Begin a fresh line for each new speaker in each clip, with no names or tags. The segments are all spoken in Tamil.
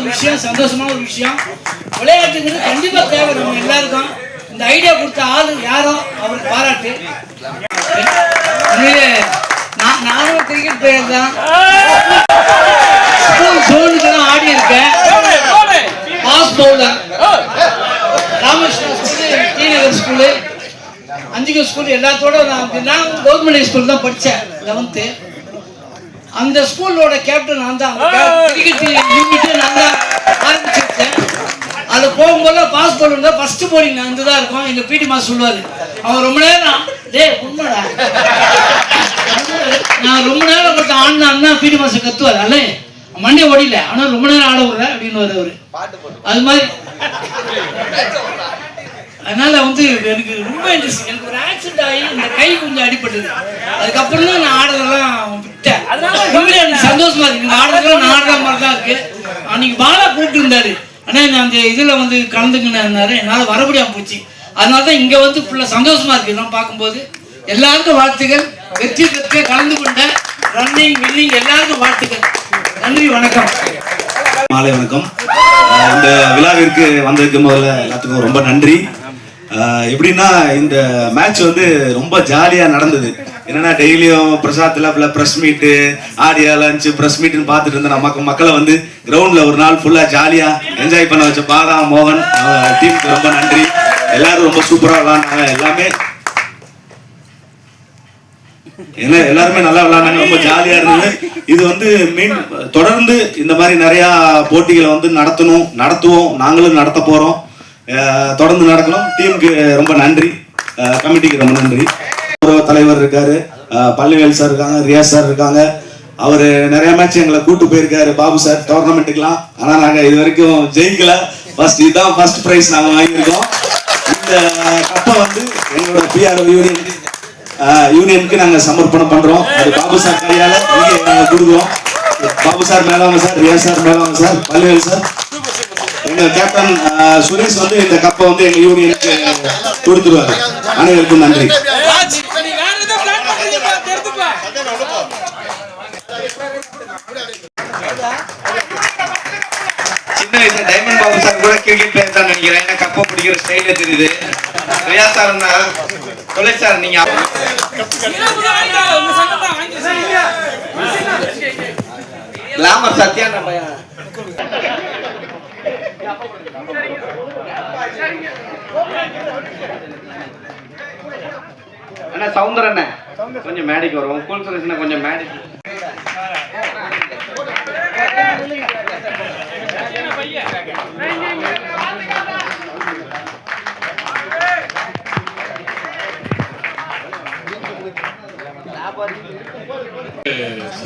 ஒரு விஷயம் சந்தோஷமான ஒரு விஷயம். விளையாட்டுங்கிறது கண்டிப்பா தேவை. நம்ம எல்லாருக்கும் இந்த ஐடியா கொடுத்த ஆளு யாரோ அவருக்கு பாராட்டு. உண்மையிலே நான் நானும் கிரிக்கெட் பிளேயர் தான். ஸ்கூல் ஜோனுக்கு தான் ஆடி இருக்கேன். பாஸ் பவுலர் ராமகிருஷ்ணா ஸ்கூலு டி ஸ்கூலு அஞ்சுக ஸ்கூல் எல்லாத்தோட நான் அப்படின்னா நான் கவர்மெண்ட் ஸ்கூல் தான் படித்தேன் லெவன்த்து அந்த ஸ்கூலோட கேப்டன் நான் தான். கிரிக்கெட் யூனிட்டு நான் தான் ஆரம்பிச்சிருக்கேன். அது போகும்போது பாஸ் தான் ஃபர்ஸ்ட் போலிங் நான் வந்து தான் இருக்கும். எங்கள் பிடி மாஸ்டர் சொல்லுவார் அவன் ரொம்ப நேரம் டேய் உண்மைடா நான் ரொம்ப நேரம் கொஞ்சம் ஆடினா அண்ணா பிடி மாஸ்டர் கத்துவார். அல்ல மண்டே ஓடில. ஆனால் ரொம்ப நேரம் ஆட விடுற. அப்படின்னு அவரு. அது மாதிரி. அதனால வந்து எனக்கு ரொம்ப இன்ட்ரெஸ்ட் எனக்கு ஒரு ஆக்சிடென்ட் ஆகி இந்த கை கொஞ்சம் அடிபட்டது. அதுக்கப்புறம் தான் நான் ஆடுறதெல்லாம் சந்தோஷமா இருக்கு. நான் ஆடுற மாதிரி தான் இருக்கு. அன்னைக்கு பாலா கூப்பிட்டு இருந்தாரு ஆனா நான் அந்த இதுல வந்து கலந்துக்கினாரு என்னால வர முடியாம போச்சு. அதனால தான் இங்க வந்து ஃபுல்லா சந்தோஷமா இருக்கு. இதெல்லாம் பார்க்கும்போது எல்லாருக்கும் வாழ்த்துக்கள். வெற்றி பெற்று கலந்து கொண்ட ரன்னிங் வின்னிங் எல்லாருக்கும் வாழ்த்துக்கள். நன்றி வணக்கம்.
மாலை வணக்கம். இந்த விழாவிற்கு வந்ததுக்கு முதல்ல எல்லாத்துக்கும் ரொம்ப நன்றி. எப்படின்னா இந்த மேட்ச் வந்து ரொம்ப ஜாலியா நடந்தது. என்னன்னா டெய்லியும் பிரசாத்ல ப்ரெஸ் மீட்டு ஆடியா லஞ்ச் ப்ரெஸ் மீட்னு பார்த்துட்டு இருந்த நமக்கு மக்களை வந்து கிரவுண்ட்ல ஒரு நாள் ஃபுல்லா ஜாலியா என்ஜாய் பண்ண வச்ச பாலா மோகன் டீமுக்கு ரொம்ப நன்றி. எல்லாரும் ரொம்ப சூப்பரா விளாண்டாங்க எல்லாமே என்ன எல்லாருமே நல்லா விளையாண்டாங்க. ரொம்ப ஜாலியா இருந்தது. இது வந்து மீன் தொடர்ந்து இந்த மாதிரி நிறைய போட்டிகளை வந்து நடத்தணும் நடத்துவோம். நாங்களும் நடத்த போறோம். தொடர்ந்து நடக்கணும். டீமுக்கு ரொம்ப நன்றி. கமிட்டிக்கு ரொம்ப நன்றி. கௌரவ தலைவர் இருக்காரு. பள்ளிவேல் சார் இருக்காங்க ரியாஸ் சார் இருக்காங்க. அவரு நிறைய மேட்ச் எங்களை கூட்டு போயிருக்காரு. பாபு சார் டோர்னமெண்ட்டுக்கெல்லாம் ஆனா நாங்க இது வரைக்கும் ஜெயிக்கல. ஃபர்ஸ்ட் இதுதான் ஃபர்ஸ்ட் ப்ரைஸ் நாங்க வாங்கியிருக்கோம். இந்த கப்பை வந்து எங்களோட பிஆர் யூனியன் யூனியனுக்கு நாங்க சமர்ப்பணம் பண்றோம். அது பாபு சார் கையால இங்கே நாங்க கொடுக்குறோம். பாபு சார் மேலவாங்க சார் ரியா சார் மேலவாங்க சார் பல்வேல் சார் எங்க கேப்டன் சுரேஷ் வந்து இந்த கப்பை வந்து எங்க யூனியனுக்கு கொடுத்துருவாரு. அனைவருக்கும் நன்றி.
சின்ன வயசுல டைமண்ட் பாபு சார் கூட கிரிக்கெட் பிளேயர் தான் நினைக்கிறேன். ஏன்னா கப்பை பிடிக்கிற ஸ்டைலே தெரியுது. ரியா சார் தொலை சார் நீங்க கிளாமர் சத்யா நம்ம அண்ணா சவுந்தர் அண்ணன் கொஞ்சம் மேடைக்கு வரும் கூல் சுரேஷ் கொஞ்சம் மேடைக்கு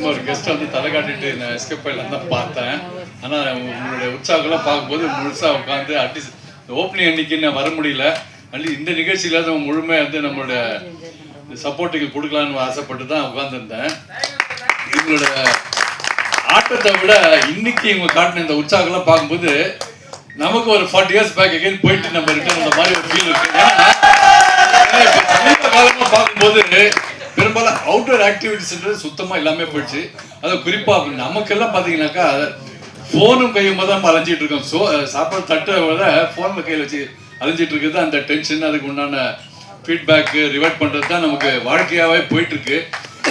சும்மா ஒரு கெஸ்ட் வந்து தலை காட்டிட்டு நான் எஸ்கேப் ஆயிடலாம் தான் பார்த்தேன். ஆனால் உங்களுடைய உற்சாகம்லாம் பார்க்கும்போது முழுசாக உட்காந்து அட்லீஸ்ட் ஓப்பனிங் அன்னைக்கு நான் வர முடியல. அட்லீஸ்ட் இந்த நிகழ்ச்சியில தான் முழுமையாக வந்து நம்மளோட சப்போர்ட்டுக்கு கொடுக்கலான்னு ஆசைப்பட்டு தான் உட்காந்துருந்தேன் இவங்களோட ஆட்டத்தை விட இன்னைக்கு இவங்க காட்டின இந்த உற்சாகம்லாம் பார்க்கும்போது நமக்கு ஒரு ஃபார்ட்டி இயர்ஸ் பேக் அகைன் போயிட்டு நம்ம ரிட்டர்ன் அந்த மாதிரி ஒரு ஃபீல் இருக்கு. ஏன்னா பார்க்கும்போது பெரும்பாலும் அவுட்டோர் ஆக்டிவிட்டிஸ்ன்றது சுத்தமா எல்லாமே போயிடுச்சு. அது குறிப்பா நமக்கெல்லாம் பாத்தீங்கன்னாக்கா ஃபோனும் கையும் தான் நம்ம அலைஞ்சிட்டு இருக்கோம். சோ சாப்பாடு தட்டை விட ஃபோனில் கையில் வச்சு அலைஞ்சிட்டு இருக்கிறது. அந்த டென்ஷன் அதுக்கு உண்டான ஃபீட்பேக்கு ரிவர்ட் பண்ணுறது தான் நமக்கு வாழ்க்கையாகவே போயிட்டு இருக்கு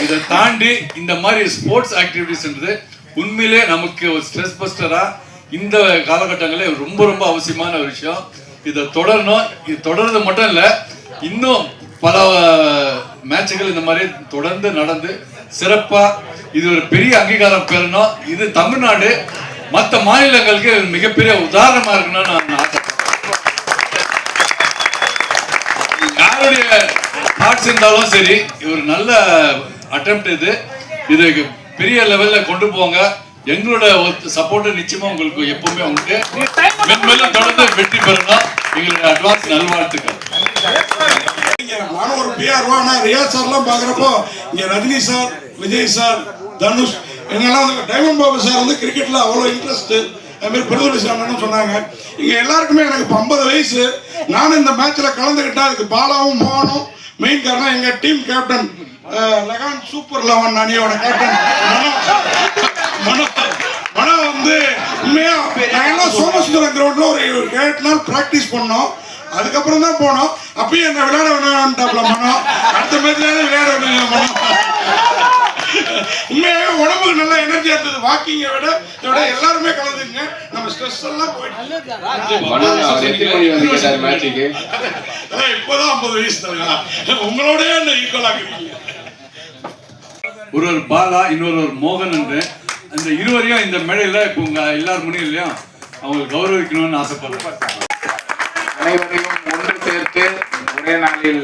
இதை தாண்டி இந்த மாதிரி ஸ்போர்ட்ஸ் ஆக்டிவிட்டிஸ்ன்றது உண்மையிலே நமக்கு ஒரு ஸ்ட்ரெஸ் பஸ்டராக இந்த காலகட்டங்களில் ரொம்ப ரொம்ப அவசியமான ஒரு விஷயம். இதை தொடரணும். இது தொடர்றது மட்டும் இல்லை இன்னும் பல மேட்சுகள் இந்த மாதிரி தொடர்ந்து நடந்து சிறப்பா இது ஒரு பெரிய அங்கீகாரம் பெறணும். இது தமிழ்நாடு மற்ற மாநிலங்களுக்கு மிகப்பெரிய உதாரணமா இருக்கணும்னு நான் ஆசைப்படுறேன். யாருடைய தாட்ஸ் இருந்தாலும் சரி ஒரு நல்ல அட்டெம்ப்ட் இது. இது பெரிய லெவல்ல கொண்டு போங்க. எங்களோட சப்போர்ட் நிச்சயமா உங்களுக்கு எப்பவுமே உண்டு. மென்மேலும் தொடர்ந்து வெற்றி பெறணும். எங்களுடைய அட்வான்ஸ் நல்வாழ்த்துக்கள்.
நானும் ஒரு பிஆர் ஆனா ரியா சார்லாம் பாக்குறப்போ இங்க ரஜினி சார் விஜய் சார் தனுஷ் எங்கெல்லாம் வந்து டைமண்ட் பாபு சார் வந்து கிரிக்கெட்ல அவ்வளோ இன்ட்ரெஸ்ட் அதுமாதிரி பெருதுரை சாமின்னு சொன்னாங்க. இங்க எல்லாருக்குமே எனக்கு இப்போ ஐம்பது வயசு. நானும் இந்த மேட்ச்ல கலந்துக்கிட்டேன் அதுக்கு பாலாவும் மோகனும் மெயின் காரணம் எங்க team captain Lagaan super eleven அணியோட கேப்டன் மனோ மனோ வந்து உண்மையா சோமசுந்தரம் கிரவுண்டில் ஒரு ஏழு நாள் ப்ராக்டிஸ் பண்ணோம். அதுக்கப்புறம் தான் போனோம். அப்பயும் என்ன விளையாட மனம் அடுத்த மேட்ச்ல விளையாட வேணும் மனம் உண்மையாகவே உடம்புக்கு நல்ல எனர்ஜியா இருந்தது. வாக்கிங்கை விட இதை விட எல்லாருமே கலந்துங்க நம்ம ஸ்ட்ரெஸ் எல்லாம் போயிட்டு இப்போதான் ஐம்பது வயசு தான் உங்களோடய என்ன ஈக்குவல் ஆகுறீங்க
ஒருவர் பாலா இன்னொருவர் மோகன் என்று. அந்த இருவரையும் இந்த மேடையில் இப்போ உங்க எல்லார் முன்னிலையும் அவங்க கௌரவிக்கணும்னு ஆசைப்படுறேன்.
அனைவரையும் ஒன்று சேர்த்து ஒரே நாளில்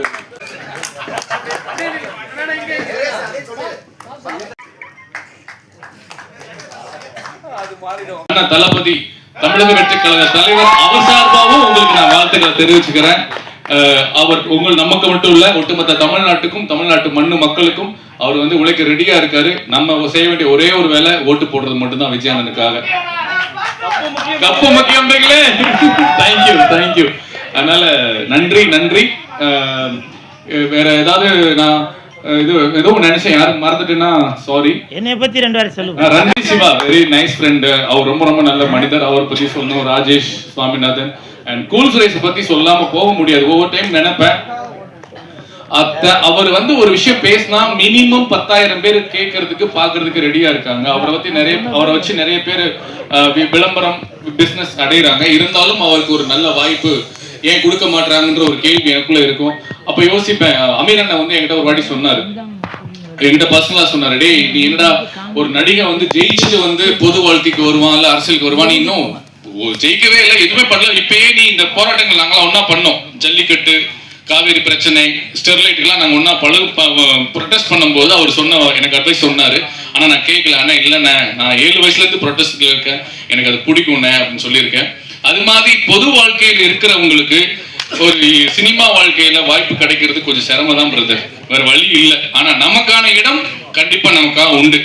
அண்ணா தளபதி தமிழக வெற்றி கழக தலைவர் அவர் சார்பாகவும் உங்களுக்கு நான் வாழ்த்துக்களை தெரிவிச்சுக்கிறேன். அவர் உங்கள் நமக்கு மட்டும் இல்ல ஒட்டுமொத்த தமிழ்நாட்டுக்கும் தமிழ்நாட்டு மண்ணு மக்களுக்கும் அவர் வந்து உழைக்க ரெடியா இருக்காரு. நம்ம செய்ய வேண்டிய ஒரே ஒரு வேலை ஓட்டு போடுறது மட்டும்தான் விஜயானனுக்காக. கப்பு முக்கியம். தேங்க்யூ தேங்க்யூ அதனால நன்றி நன்றி. வேற ஏதாவது நான் இது ஏதோ நினைச்சேன் யாரும் மறந்துட்டேன்னா சாரி
என்னைய பத்தி ரெண்டு வாரம் சொல்லுங்க
Ranji Siva very nice friend அவர் ரொம்ப ரொம்ப நல்ல மனிதர். அவர் பத்தி சொல்லணும். ராஜேஷ் சுவாமிநாதன். அண்ட் கூல் சுரேஷ் பத்தி சொல்லாம போக முடியாது. ஒவ்வொரு டைம் நினைப்பேன். அத்த அவர் வந்து ஒரு விஷயம் பேசினா மினிமம் பத்தாயிரம் பேர் கேட்கறதுக்கு பாக்குறதுக்கு ரெடியா இருக்காங்க. அவரை பத்தி நிறைய அவரை வச்சு நிறைய பேர் விளம்பரம் பிசினஸ் அடைகிறாங்க இருந்தாலும் அவருக்கு ஒரு நல்ல வாய்ப்பு ஏன் கொடுக்க மாட்டாங்கன்ற ஒரு கேள்வி எனக்குள்ள இருக்கும். அப்ப யோசிப்பேன். அமீர் அண்ணா வந்து என்கிட்ட ஒரு வாட்டி சொன்னாரு. என்கிட்ட பர்சனலா சொன்னாரு. டேய் நீ என்னடா ஒரு நடிகை வந்து ஜெயிச்சுட்டு வந்து பொது வாழ்க்கைக்கு வருவான் இல்ல அரசியலுக்கு வருவான்? நீ இன்னும் ஜெயிக்கவே இல்லை. எதுவுமே பண்ணல. இப்பயே நீ இந்த போராட்டங்கள் நாங்களாம் ஒண்ணா பண்ணோம். ஜல்லிக்கட்டு காவேரி பிரச்சனை ஸ்டெர்லைட்டுக்கெல்லாம் நாங்க ஒன்னா பழு ப்ரொடெஸ்ட் பண்ணும்போது அவர் சொன்ன எனக்கு அட்வைஸ் சொன்னாரு. ஆனா நான் கேட்கல ஆனா இல்லைண்ணே நான் ஏழு வயசுல இருந்து ப்ரொடெஸ்ட்ல இருக்கேன். எனக்கு அது பிடிக்கும்ண்ணே அப்படின்னு சொல்லியிருக்கேன். அது மாதிரி பொது வாழ்க்கையில் இருக்கிறவங்களுக்கு ஒரு சினிமா வாழ்க்கையில வாய்ப்பு கிடைக்கிறது கொஞ்சம் சிரமம் தான் பிரதர் வேற வழி இல்லை. ஆனா நமக்கான இடம் கண்டிப்பா நமக்காக உண்டு.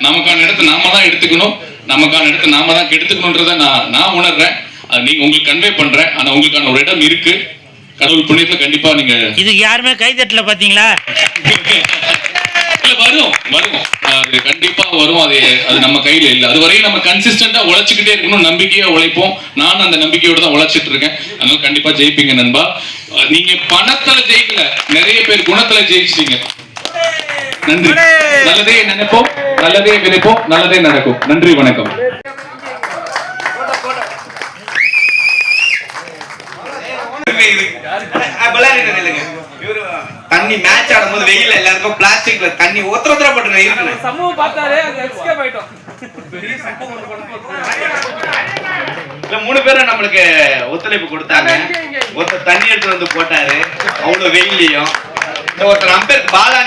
நமக்கான இடத்தை நாம தான் எடுத்துக்கணும். நமக்கான இடத்தை நாம தான் கெடுத்துக்கணுன்றத நான் நான் உணர்றேன். அது நீங்க உங்களுக்கு கன்வே பண்றேன். ஆனா உங்களுக்கான ஒரு இடம் இருக்கு. கடவுள் புண்ணியத்துல கண்டிப்பா நீங்க
இதுக்கு யாருமே கை தட்டல பாத்தீங்களா?
வரும் வரும். அது கண்டிப்பா வரும். அது அது நம்ம கையில இல்ல. அது வரையும் நம்ம கன்சிஸ்டன்டா உழைச்சுக்கிட்டே இருக்கணும் நம்பிக்கையா உழைப்போம். நான் அந்த நம்பிக்கையோட தான் உழைச்சிட்டு இருக்கேன். அதனால கண்டிப்பா ஜெயிப்பீங்க நண்பா. நீங்க பணத்துல ஜெயிக்கல. நிறைய பேர் குணத்துல ஜெயிச்சிட்டீங்க. நன்றி. நல்லதே நினைப்போம். நல்லதே விதைப்போம். நல்லதே நடக்கும். நன்றி வணக்கம்.
இவரு தண்ணி மேட்ச் ஆடும்போது வெயில்ல எல்லாருக்கும் பிளாஸ்டிக்ல தண்ணி ஒருத்தர ஒருத்தர போட்டு இருக்குங்க
சமூகம் பார்த்தாலே அது எஸ்கேப் ஆயிட்டோம்.
இல்ல மூணு பேரும் நம்மளுக்கு ஒத்துழைப்பு கொடுத்தாங்க. ஒருத்தர் தண்ணி எடுத்து வந்து போட்டாரு. அவ்வளவு வெயிலையும் ஒருத்தர் அம்பேர் பாலா